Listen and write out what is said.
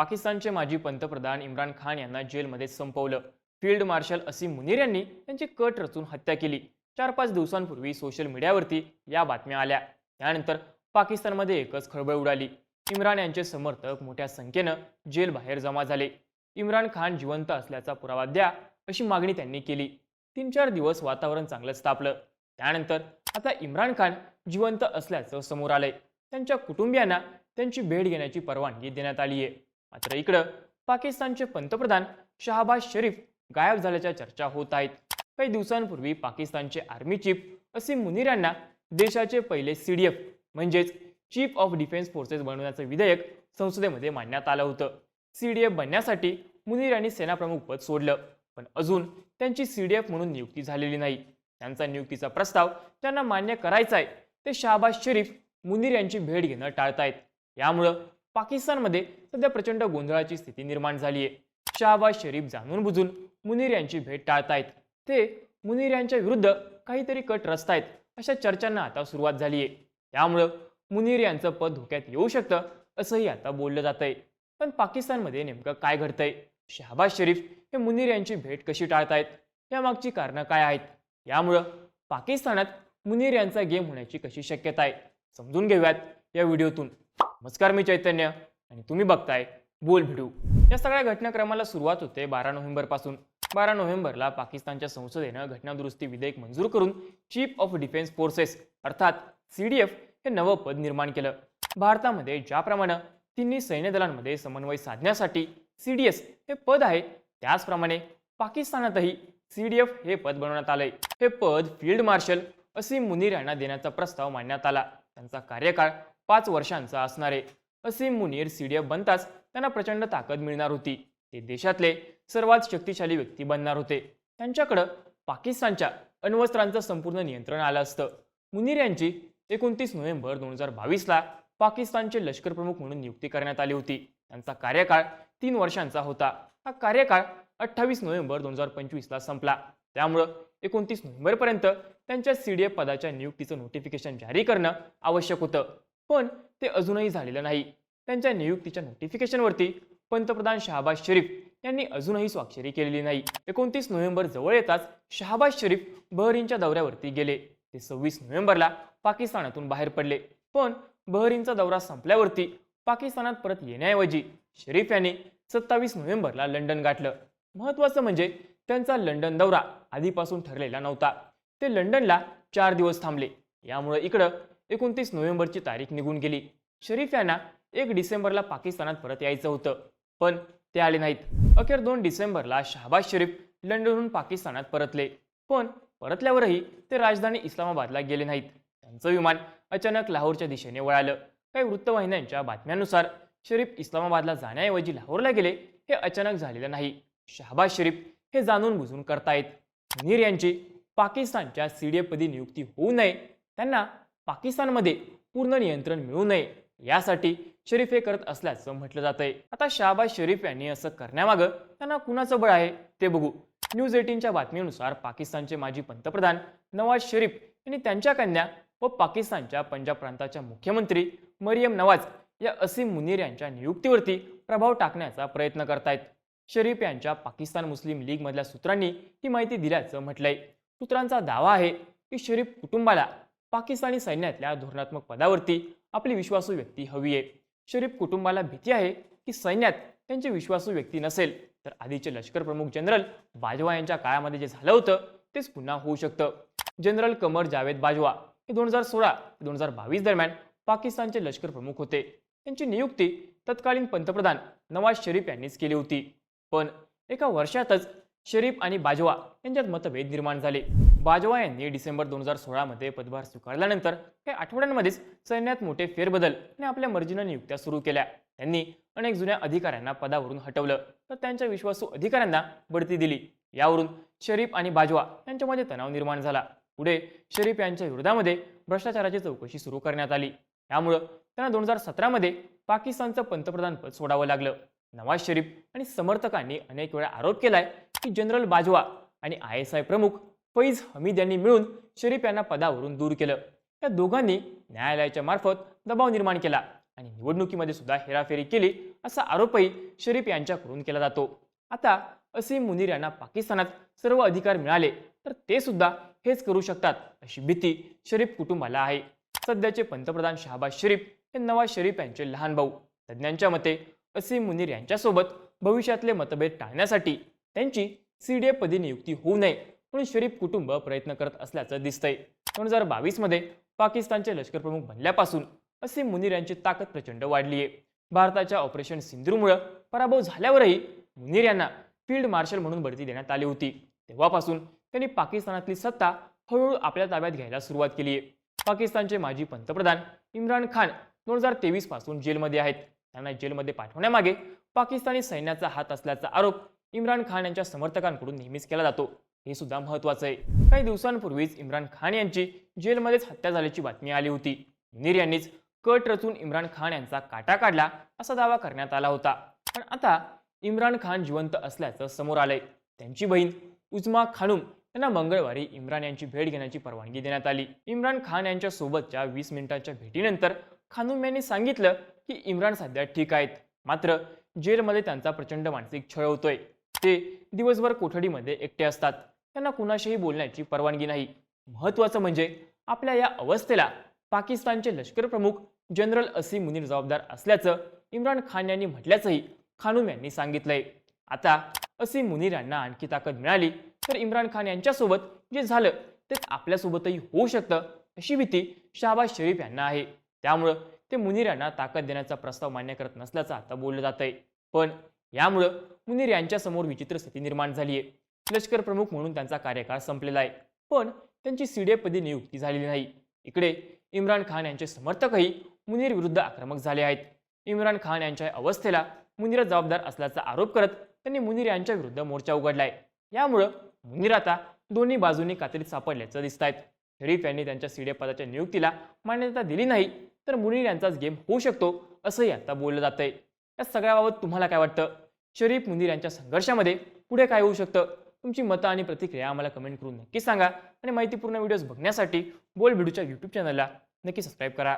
पाकिस्तानचे माजी पंतप्रधान इम्रान खान यांना जेलमध्ये संपवलं. फील्ड मार्शल असीम मुनीर यांनी त्यांची कट रचून हत्या केली. चार पाच दिवसांपूर्वी सोशल मीडियावरती या बातम्या आल्या. त्यानंतर पाकिस्तानमध्ये एकच खळबळ उडाली. इम्रान यांचे समर्थक मोठ्या संख्येनं जेलबाहेर जमा झाले. इम्रान खान जिवंत असल्याचा पुरावा द्या अशी मागणी त्यांनी केली. तीन चार दिवस वातावरण चांगलंच तापलं त्यानंतर आता इम्रान खान जिवंत असल्याचं समोर आलंय. त्यांच्या कुटुंबियांना त्यांची भेट घेण्याची परवानगी देण्यात आली आहे मात्र इकडं पाकिस्तानचे पंतप्रधान शहाबाज शरीफ गायब झाल्याच्या चर्चा होत आहेत. काही दिवसांपूर्वी पाकिस्तानचे आर्मी चीफ असीम मुनीर यांना देशाचे पहिले सीडीएफ म्हणजेच चीफ ऑफ डिफेन्स फोर्सेस बनवण्याचं विधेयक संसदेमध्ये मांडण्यात आलं होतं. सीडीएफ बनण्यासाठी मुनीर यांनी सेनाप्रमुख पद सोडलं पण अजून त्यांची सीडीएफ म्हणून नियुक्ती झालेली नाही. त्यांचा नियुक्तीचा प्रस्ताव त्यांना मान्य करायचा आहे ते शहाबाज शरीफ मुनीर यांची भेट घेणं टाळतायत. यामुळं पाकिस्तानमध्ये सध्या प्रचंड गोंधळाची स्थिती निर्माण झाली आहे. शहाबाज शरीफ जाणून बुजून मुनीर यांची भेट टाळतायत. ते मुनीर यांच्या विरुद्ध काहीतरी कट रचतायत अशा चर्चांना आता सुरुवात झाली आहे. त्यामुळं मुनीर यांचं पद धोक्यात येऊ शकतं असंही आता बोललं जात आहे पण पाकिस्तानमध्ये नेमकं काय घडतंय? शहाबाज शरीफ हे मुनीर यांची भेट कशी टाळतायत? यामागची कारणं काय आहेत? यामुळं पाकिस्तानात मुनीर यांचा गेम होण्याची कशी शक्यता आहे? समजून घेऊयात या व्हिडिओतून. नमस्कार मी चैतन्य आणि तुम्ही बघताय बोल भिडू. या सगळ्या घटनाक्रमाला सुरुवात होते बारा नोव्हेंबरपासून बारा नोव्हेंबरला पाकिस्तानच्या संसदेनं घटनादुरुस्ती विधेयक मंजूर करून चीफ ऑफ डिफेन्स फोर्सेस अर्थात सी डी एफ हे नवं पद निर्माण केलं. भारतामध्ये ज्याप्रमाणे तिन्ही सैन्य दलांमध्ये समन्वय साधण्यासाठी सी डी एस हे पद आहे त्याचप्रमाणे पाकिस्तानातही सी डी एफ हे पद बनवण्यात आलंय. हे पद फील्ड मार्शल असीम मुनीर यांना देण्याचा प्रस्ताव मांडण्यात आला. त्यांचा कार्यकाळ पाच वर्षांचा असणारे असीम मुनीर सीडीएफ बनताच त्यांना प्रचंड ताकद मिळणार होती. ते देशातले सर्वात शक्तिशाली व्यक्ती बनणार होते. त्यांच्याकडं पाकिस्तानच्या अण्वस्त्रांचं संपूर्ण नियंत्रण आलं असतं. मुनीर यांची एकोणतीस नोव्हेंबर दोन हजार बावीसला पाकिस्तानचे लष्कर प्रमुख म्हणून नियुक्ती करण्यात आली होती. त्यांचा कार्यकाळ तीन वर्षांचा होता. हा कार्यकाळ अठ्ठावीस नोव्हेंबर दोन हजार पंचवीसला संपला. त्यामुळं एकोणतीस नोव्हेंबरपर्यंत त्यांच्या सीडीएफ पदाच्या नियुक्तीचं नोटिफिकेशन जारी करणं आवश्यक होतं. पण ते अजूनही झालेलं नाही. त्यांच्या नियुक्तीच्या नोटिफिकेशनवरती पंतप्रधान शहाबाज शरीफ यांनी अजूनही स्वाक्षरी केलेली नाही. एकोणतीस नोव्हेंबर जवळ येताच शहाबाज शरीफ बहरीनच्या दौऱ्यावरती गेले. ते सव्वीस नोव्हेंबरला पाकिस्तानातून बाहेर पडले. पण बहरीनचा दौरा संपल्यावरती पाकिस्तानात परत येण्याऐवजी शरीफ यांनी सत्तावीस नोव्हेंबरला लंडन गाठलं. महत्त्वाचं म्हणजे त्यांचा लंडन दौरा आधीपासून ठरलेला नव्हता. ते लंडनला चार दिवस थांबले. यामुळे इकडं एकोणतीस नोव्हेंबरची तारीख निघून गेली. शरीफ यांना एक डिसेंबरला पाकिस्तानात परत यायचं होतं. पण ते आले नाहीत. अखेर दोन डिसेंबरला शहाबाज शरीफ लंडनहून पाकिस्तानात परतले. पण परतल्यावरही ते राजधानी इस्लामाबादला गेले नाहीत. त्यांचं विमान अचानक लाहोरच्या दिशेने वळालं. काही वृत्तवाहिन्यांच्या बातम्यांनुसार शरीफ इस्लामाबादला जाण्याऐवजी लाहोरला गेले हे अचानक झालेलं नाही. शहाबाज शरीफ हे जाणून बुजून करतायत. मुनीर यांची पाकिस्तानच्या सीडीएपदी नियुक्ती होऊ नये त्यांना पाकिस्तानमध्ये पूर्ण नियंत्रण मिळू नये यासाठी शरीफ हे करत असल्याचं म्हटलं जातंय. आता शाहबाज शरीफ यांनी असं करण्यामागं त्यांना कुणाचं बळ आहे ते बघू. न्यूज एटीनच्या बातमीनुसार पाकिस्तानचे माजी पंतप्रधान नवाज शरीफ यांनी त्यांच्या कन्या व पाकिस्तानच्या पंजाब प्रांताच्या मुख्यमंत्री मरियम नवाज या असीम मुनीर यांच्या नियुक्तीवरती प्रभाव टाकण्याचा प्रयत्न करतायत. शरीफ यांच्या पाकिस्तान मुस्लिम लीगमधल्या सूत्रांनी ही माहिती दिल्याचं म्हटलंय. सूत्रांचा दावा आहे की शरीफ कुटुंबाला पाकिस्तानी सैन्यातल्या धोरणात्मक पदावरती आपली विश्वासू व्यक्ती हवी आहे. शरीफ कुटुंबाला भीती आहे की सैन्यात त्यांची विश्वासू व्यक्ती नसेल तर आधीचे लष्कर प्रमुख जनरल बाजवा यांच्या काळामध्ये जे झालं होतं तेच पुन्हा होऊ शकतं. जनरल कमर जावेद बाजवा हे दोन हजार सोळा ते दोन हजार बावीस दरम्यान पाकिस्तानचे लष्कर प्रमुख होते. त्यांची नियुक्ती तत्कालीन पंतप्रधान नवाज शरीफ यांनीच केली होती. पण एका वर्षातच शरीफ आणि बाजवा यांच्यात मतभेद निर्माण झाले. बाजवा यांनी डिसेंबर दोन हजार सोळामध्ये पदभार स्वीकारल्यानंतर काही आठवड्यांमध्येच सैन्यात मोठे फेरबदल आणि आपल्या मर्जीनं नियुक्त्या सुरू केल्या. त्यांनी अनेक जुन्या अधिकाऱ्यांना पदावरून हटवलं तर त्यांच्या विश्वासू अधिकाऱ्यांना बढती दिली. यावरून शरीफ आणि बाजवा यांच्यामध्ये तणाव निर्माण झाला. पुढे शरीफ यांच्या विरोधामध्ये भ्रष्टाचाराची चौकशी सुरू करण्यात आली. त्यामुळं त्यांना दोन हजार सतरामध्ये पाकिस्तानचं पंतप्रधान पद सोडावं लागलं. नवाज शरीफ आणि समर्थकांनी अनेक वेळा आरोप केलाय की जनरल बाजवा आणि आय एस आय प्रमुख फैज हमीद यांनी मिळून शरीफ यांना पदावरून दूर केलं. या दोघांनी न्यायालयाच्या मार्फत दबाव निर्माण केला आणि निवडणुकीमध्ये सुद्धा हेराफेरी केली असा आरोपही शरीफ यांच्याकडून केला जातो. आता असीम मुनीर यांना पाकिस्तानात सर्व अधिकार मिळाले तर ते सुद्धा हेच करू शकतात अशी भीती शरीफ कुटुंबाला आहे. सध्याचे पंतप्रधान शहाबाज शरीफ हे नवाज शरीफ यांचे लहान भाऊ. तज्ज्ञांच्या मते असीम मुनीर यांच्यासोबत भविष्यातले मतभेद टाळण्यासाठी त्यांची सी सीडीए पदी नियुक्ती होऊ नये म्हणून शरीफ कुटुंब प्रयत्न करत असल्याचं दिसतंय. दोन हजार बावीसमध्ये पाकिस्तानचे लष्करप्रमुख बनल्यापासून असीम मुनीर यांची ताकद प्रचंड वाढली आहे भारताच्या ऑपरेशन सिंधूरमुळं पराभव झाल्यावरही मुनीर यांना फील्ड मार्शल म्हणून बढती देण्यात आली होती. तेव्हापासून त्यांनी पाकिस्तानातली सत्ता हळूहळू आपल्या ताब्यात घ्यायला सुरुवात केली आहे पाकिस्तानचे माजी पंतप्रधान इम्रान खान दोन हजार तेवीसपासून जेलमध्ये आहेत. त्यांना जेलमध्ये पाठवण्यामागे पाकिस्तानी सैन्याचा हात असल्याचा आरोप इम्रान खान यांच्या समर्थकांकडून नेहमीच केला जातो. हे सुद्धा महत्वाचं आहे. काही दिवसांपूर्वीच इम्रान खान यांची जेलमध्येच हत्या झाल्याची बातमी आली होती. मुनीर यांनीच कट रचून इम्रान खान यांचा काटा काढला असा दावा करण्यात आला होता. पण आता इम्रान खान जिवंत असल्याचं समोर आलंय. त्यांची बहीण उजमा खानूम यांना मंगळवारी इम्रान यांची भेट घेण्याची परवानगी देण्यात आली. इम्रान खान यांच्या सोबतच्या वीस मिनिटांच्या भेटीनंतर खानुम यांनी सांगितलं की इम्रान सध्या ठीक आहेत. मात्र जेलमध्ये त्यांचा प्रचंड मानसिक छळ होतोय. ते दिवसभर कोठडीमध्ये एकटे असतात. त्यांना कुणाशीही बोलण्याची परवानगी नाही. महत्त्वाचं म्हणजे आपल्या या अवस्थेला पाकिस्तानचे लष्कर प्रमुख जनरल असीम मुनीर जबाबदार असल्याचं इम्रान खान यांनी म्हटल्याचंही खानूम यांनी सांगितलंय. आता असीम मुनीर यांना आणखी ताकद मिळाली तर इम्रान खान यांच्यासोबत जे झालं तेच आपल्यासोबतही होऊ शकतं अशी भीती शहाबाज शरीफ यांना आहे. त्यामुळं ते मुनीर यांना ताकद देण्याचा प्रस्ताव मान्य करत नसल्याचं आता बोललं जात आहे पण यामुळं मुनीर यांच्यासमोर विचित्र स्थिती निर्माण झाली आहे. लष्कर प्रमुख म्हणून त्यांचा कार्यकाळ संपलेला आहे. पण त्यांची सीडेपदी नियुक्ती झालेली नाही. इकडे इम्रान खान यांचे समर्थकही मुनीर विरुद्ध आक्रमक झाले आहेत. इम्रान खान यांच्या अवस्थेला मुनीर जबाबदार असल्याचा आरोप करत त्यांनी मुनीर यांच्या विरुद्ध मोर्चा उघडलाय यामुळं मुनीर आता दोन्ही बाजूंनी कात्रीत सापडल्याचं दिसत आहेत. शरीफ यांनी त्यांच्या सीडीए पदाच्या नियुक्तीला मान्यता दिली नाही तर मुनीर यांचाच गेम होऊ शकतो असंही आता बोललं जात आहे या सगळ्याबाबत तुम्हाला काय वाटतं? शरीफ मुनीर यांच्या संघर्षामध्ये पुढे काय होऊ शकतं? तुमची मतं आणि प्रतिक्रिया आम्हाला कमेंट करून नक्की सांगा. आणि माहितीपूर्ण व्हिडिओज बघण्यासाठी बोल व्हिडिओच्या यूट्यूब चॅनलला नक्की सबस्क्राईब करा.